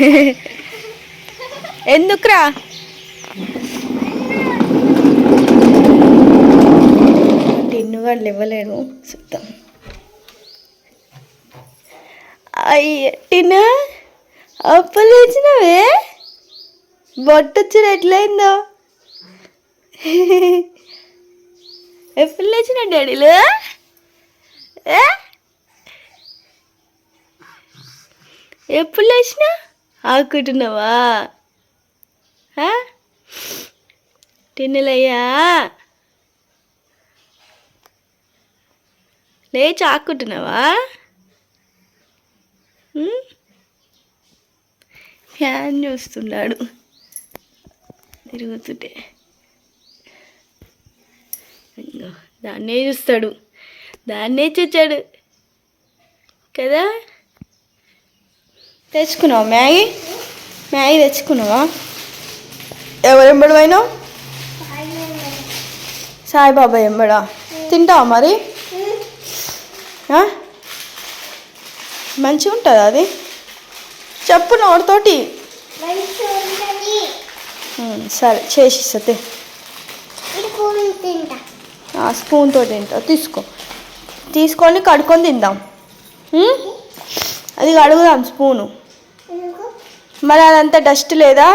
ఎందుకురా? టిన్ను వాళ్ళు ఇవ్వలేను చూద్దాం. అయ్య టిన్ను అప్పులు ఇచ్చినవే? బొట్టు ఎట్లయిందో? ఎప్పుడు లేచిన డాడీలు? ఏ? ఎప్పుడు లేచినా ఆకుంటున్నావా టిన్నులయ్యా లేచి ఆకుంటున్నావా ఫ్యాన్ చూస్తున్నాడు. తిరుగుతుంటే. దాన్నే చూస్తాడు. దాన్నే చూచాడు. కదా? తెచ్చుకున్నావు మ్యాగీ? మ్యాగీ తెచ్చుకున్నావా? ఎవరు ఎంబడి పోయినావు? సాయిబాబా ఎంబడా? తింటావా మరి? మంచిగా ఉంటుందా అది? చెప్పు నోటితోటి. సరే చేసి తే. స్పూన్తో తింటా స్పూన్ తింటా తీసుకో. తీసుకొని కడుక్కొని తిందాం. అది కడుగుదాం స్పూను. మరి అదంతా డస్ట్ లేదా?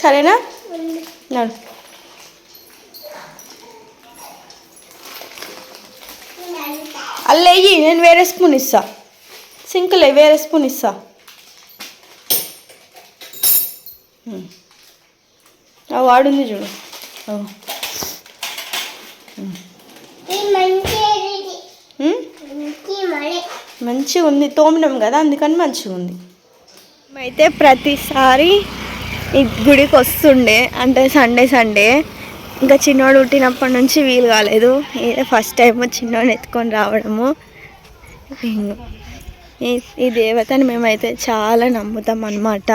సరేనా? ఉంది. నడు ఇదంతా. నేను వేరే స్పూన్ ఇస్తా. సింకులే వేరే స్పూన్ ఇస్తా. ఆ వాడుంది చూడు. మంచిగా ఉంది తోమినాం కదా అందుకని మంచిగా ఉంది. అయితే ప్రతిసారి ఈ గుడికి వస్తుండే అంటే సండే సండే ఇంకా చిన్నోడు పుట్టినప్పటి నుంచి వీలు కాలేదు. ఇదే ఫస్ట్ టైం చిన్నోడిని ఎత్తుకొని రావడము. ఈ ఈ దేవతని మేమైతే చాలా నమ్ముతాం అన్నమాట.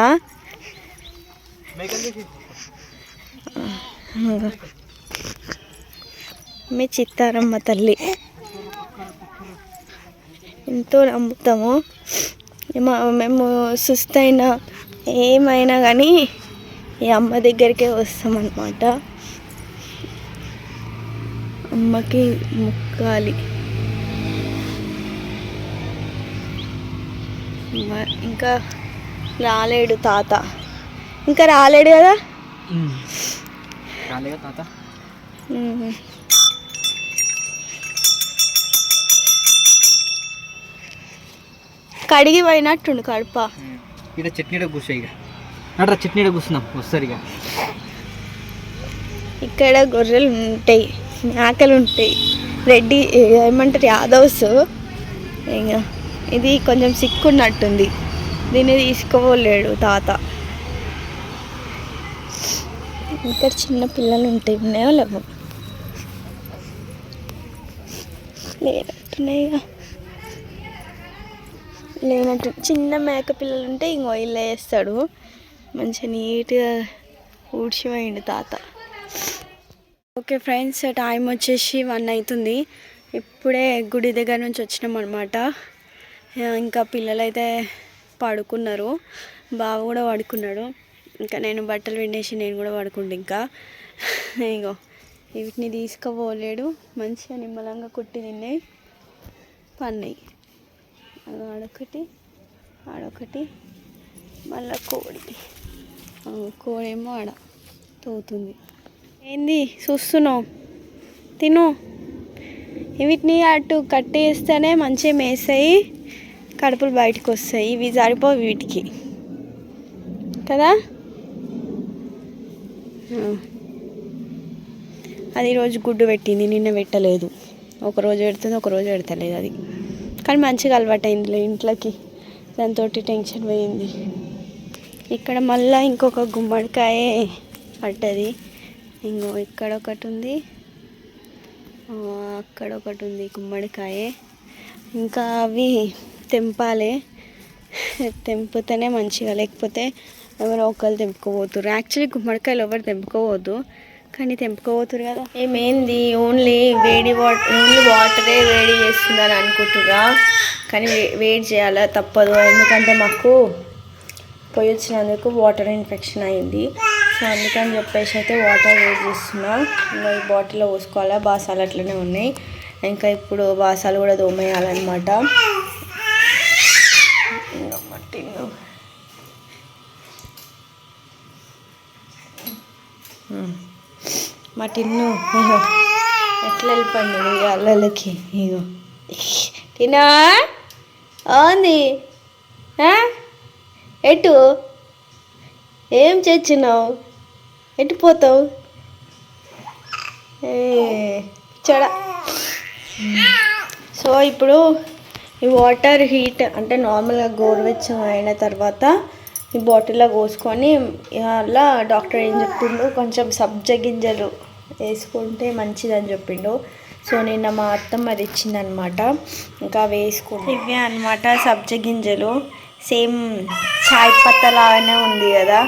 మీ చిత్తారమ్మ తల్లి. ఎంతో నమ్ముతాము మేము సుస్తైన ఏమైనా కానీ ఈ అమ్మ దగ్గరికే వస్తామన్నమాట. అమ్మకి ముక్కాలి. ఇంకా రాలేడు తాత. ఇంకా రాలేడు కదా? తాత? కడిగి పోయినట్టుండు కడుప. ఇక్కడ చట్నీడ కూర్చో ఇక చట్నీడ కూర్చున్నాం వస్తారు ఇక. ఇక్కడ గొర్రెలు ఉంటాయి మేకలు ఉంటాయి. రెడ్డి ఏమంటారు యాదవ్స్. ఇంకా ఇది కొంచెం సిక్కున్నట్టుంది. దీన్ని తీసుకోలేడు తాత. ఇక్కడ చిన్న పిల్లలు ఉంటాయి ఉన్నాయో లేవు. లేనట్టున్నాయి ఇక. లేనట్టు చిన్న మేక పిల్లలు ఉంటే ఇంకో ఇల్లు వేస్తాడు. మంచిగా నీట్గా ఊడ్చిపోయిండు తాత. ఓకే ఫ్రెండ్స్ టైం వచ్చేసి వన్ అవుతుంది ఇప్పుడే గుడి దగ్గర నుంచి వచ్చినాం అనమాట ఇంకా పిల్లలైతే పడుకున్నారు. బావ కూడా పడుకున్నాడు. ఇంకా నేను బట్టలు పిండేసి నేను కూడా పడుకుంటు ఇంకా. ఇగో వీటిని తీసుకుపోలేడు. మంచిగా నిమ్మలంగా కుట్టి తిన్నాయి. పన్నాయి ఆడొకటి ఆడొకటి మళ్ళా కోడి. కోడి కోడేమో ఆడ తోతుంది. ఏంది చూస్తున్నావు? తిను. వీటిని అటు కట్టేస్తేనే మంచిగా మేస్తాయి కడుపులు బయటకు వస్తాయి. ఇవి సరిపోవు వీటికి. కదా? అది ఈరోజు గుడ్డు పెట్టింది నిన్న పెట్టలేదు. ఒక రోజు పెడుతుంది ఒక రోజు పెడతలేదు అది. కానీ మంచిగా అలవాటైందిలే ఇంట్లోకి. దాంతో టెన్షన్ పోయింది. ఇక్కడ మళ్ళీ ఇంకొక గుమ్మడికాయ పడ్డది. ఇంకో ఇక్కడ ఒకటి ఉంది. అక్కడ ఒకటి ఉంది గుమ్మడికాయ. ఇంకా అవి తెంపాలి. తెంపితేనే మంచిగా లేకపోతే ఎవరో ఒకరు తెంపుకోపోతురు యాక్చువల్లీ గుమ్మడికాయలు ఎవరు తెంపుకోవద్దు. కానీ తెంపుకోపోతురు కదా. ఏమేంది? ఓన్లీ వేడి వాటర్ ఓన్లీ వాటరే వేడి చేస్తుందని అనుకుంటురా కానీ వే- చేయాలా? తప్పదు. ఎందుకంటే మాకు పొయ్యి వచ్చినందుకు వాటర్ ఇన్ఫెక్షన్ అయింది. సో అందుకని చెప్పేసి అయితే వాటర్ వేట్ చేస్తున్నా. ఇంకా ఈ బాటిల్లో పోసుకోవాలా? బాసాలు అట్లనే ఉన్నాయి. ఇంకా ఇప్పుడు బాసాలు కూడా దోమేయాలన్నమాట ఇంకా మా టిన్ను. ఉమ్. మా టిన్ను ఇగో. ఎట్లా వెళ్ళిపోయింది ఇక అల్లలకి ఇగో. టినా అవుంది ఎటు? ఏం చేచ్చినావు ఎటు పోతావు? ఏ సో ఇప్పుడు ఈ వాటర్ హీట్ అంటే నార్మల్గా గోరువెచ్చం అయిన తర్వాత ఈ బాటిల్లో పోసుకొని అలా డాక్టర్ ఏం చెప్పిండు కొంచెం సబ్జ గింజలు వేసుకుంటే మంచిదని చెప్పిండు. సో నిన్న మా అత్తమ్మ అది ఇచ్చిందనమాట ఇంకా వేసుకుంటే ఇవే అనమాట సబ్జ గింజలు. సేమ్ చాయ్ పత్త లాగానే ఉంది కదా.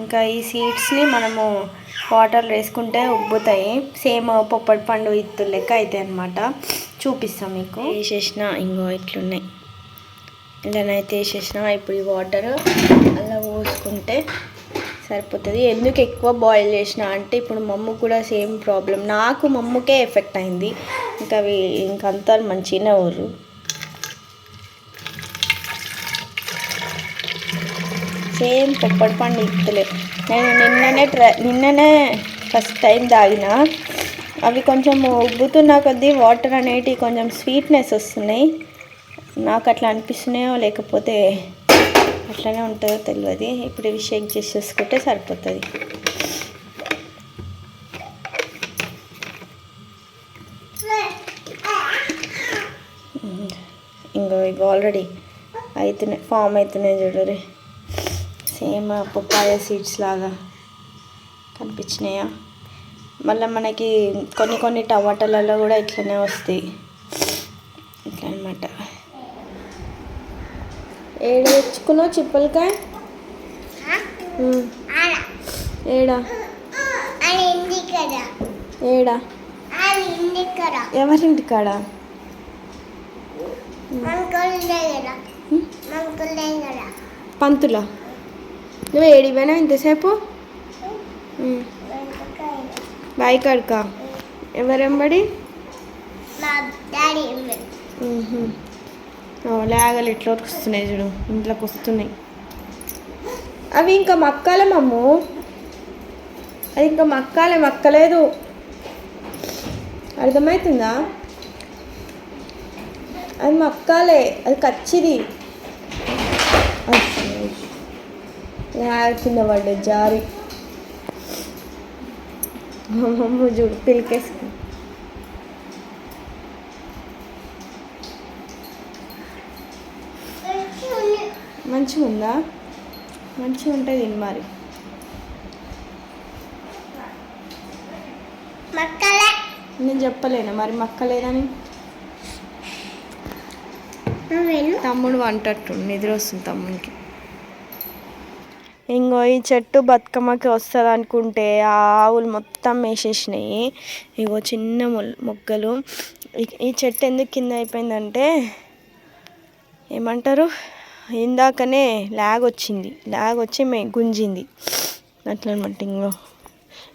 ఇంకా ఈ సీడ్స్ని మనము వాటర్ వేసుకుంటే ఉబ్బుతాయి. సేమ్ పొప్పటి పండు ఇత్తు లెక్క అవుతాయి అనమాట చూపిస్తాం మీకు. వేసేసిన ఇంకో ఇట్లున్నాయి. ఇలానైతే వేసేసిన ఇప్పుడు ఈ వాటర్ అలా పోసుకుంటే సరిపోతుంది. ఎందుకు ఎక్కువ బాయిల్ చేసిన అంటే ఇప్పుడు మమ్ము కూడా సేమ్ ప్రాబ్లం నాకు మమ్ముకే ఎఫెక్ట్ అయింది. ఇంకా అవి ఇంకంతా మంచిగానే ఊరు సేమ్ కొబ్బరి పండు ఇత్తలే. నేను నిన్ననే ట్రై నిన్ననే ఫస్ట్ టైం తాగిన. అవి కొంచెం ఉబ్బుతున్న కొద్దీ వాటర్ అనేటివి కొంచెం స్వీట్నెస్ వస్తున్నాయి. నాకు అట్లా అనిపిస్తున్నాయో లేకపోతే అట్లనే ఉంటుందో తెలియదు ఇప్పుడు ఇవి షేక్ చేసేసుకుంటే సరిపోతుంది. ఇంకో ఇవి ఆల్రెడీ అవుతున్నాయి ఫామ్ అవుతున్నాయి చూడరి సేమ్ పప్పాయ సీడ్స్ లాగా కనిపించినాయా? మళ్ళీ మనకి కొన్ని కొన్ని టమాటాలలో కూడా ఇట్లనే వస్తాయి. ఇట్లా అనమాట ఏడ తెచ్చుకున్నావు చిప్పలకాయ? ఏడా? ఏడా? ఎవరింటి కాడ పంతులా? నువ్వు ఏడిపోయినా ఇంతసేపు. బాయ్ కాడకా. ఎవరెంబడి లేగలు ఎట్లా వస్తున్నాయి చూడు. ఇంట్లోకి వస్తున్నాయి. అవి ఇంకా మక్కాలే మమ్ము అది ఇంకా మక్కాలే మక్కలేదు. అర్థమవుతుందా అది మక్కాలే అది కచ్చిది. లేగ కింద పడ్డది జారి. మా మమ్మ చూడు పిలికేసుకుంది మంచిగా ఉందా? మంచిగా ఉంటుంది మరి. నేను చెప్పలేను మరి మక్కలేదని? తమ్ముడు వంటట్టు నిద్ర వస్తుంది తమ్మునికి. ఇంకో ఈ చెట్టు బతుకమ్మకి వస్తుంది అనుకుంటే ఆ ఆవులు మొత్తం వేసేసినాయి. ఇగో చిన్న మొగ్గలు. ఈ- ఈ చెట్టు ఎందుకు కింద అయిపోయిందంటే ఏమంటారు? ఇందాకనే లాగ్ వచ్చింది. లాగ్ వచ్చి మే గుంజింది. అట్లా అనమాట ఇంకో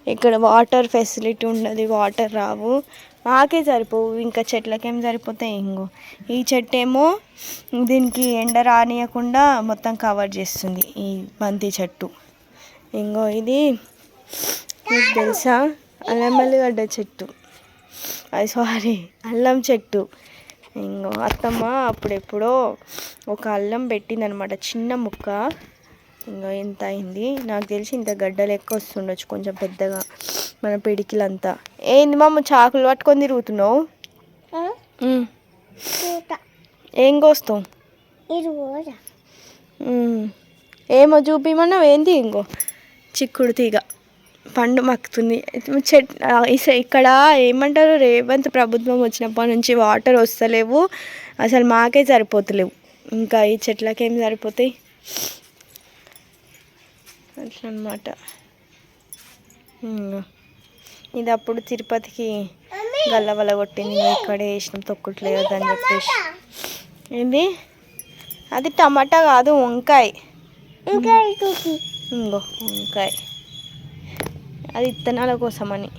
ఇక్కడ వాటర్ ఫెసిలిటీ ఉండదు వాటర్ రావు. మాకే సరిపోవు ఇంకా చెట్లకేం సరిపోతాయి ఇంకో ఈ చెట్టు ఏమో దీనికి ఎండ రానియకుండా మొత్తం కవర్ చేస్తుంది ఈ బంతి చెట్టు. ఇంకో ఇది మీకు తెలుసా? అల్లం వెల్లిగడ్డ చెట్టు. అది సారీ అల్లం చెట్టు. ఇంకో అత్తమ్మ అప్పుడెప్పుడో ఒక అల్లం పెట్టిందనమాట చిన్న ముక్క. ఇంకా ఎంత అయింది? నాకు తెలిసి ఇంత గడ్డ లెక్క వస్తుండొచ్చు కొంచెం పెద్దగా. మన పిడికిలంతా. ఏంది మమ్మ చాకులు పట్టుకొని తిరుగుతున్నావు? ఏం ఉమ్. ఏమో చూపిమన్నావు ఏంది ఇంకో? చిక్కుడు తీగ. పండు మక్కుతుంది. చెట్ ఇక్కడ ఏమంటారు రేవంత్ ప్రభుత్వం వచ్చినప్పటి నుంచి వాటర్ వస్తలేవు. అసలు మాకే సరిపోతలేవు. ఇంకా ఈ చెట్లకి ఏం సరిపోతాయి? అట్లా అనమాట ఇంగో. ఇది అప్పుడు తిరుపతికి గల్ల వల్ల కొట్టింది ఇక్కడే వేసినాం తొక్కుట్లేదు అని చెప్పేసి. ఏంది? అది టమాటా కాదు వంకాయ. ఇంకా వంకాయ. అది ఇత్తనాల కోసమని.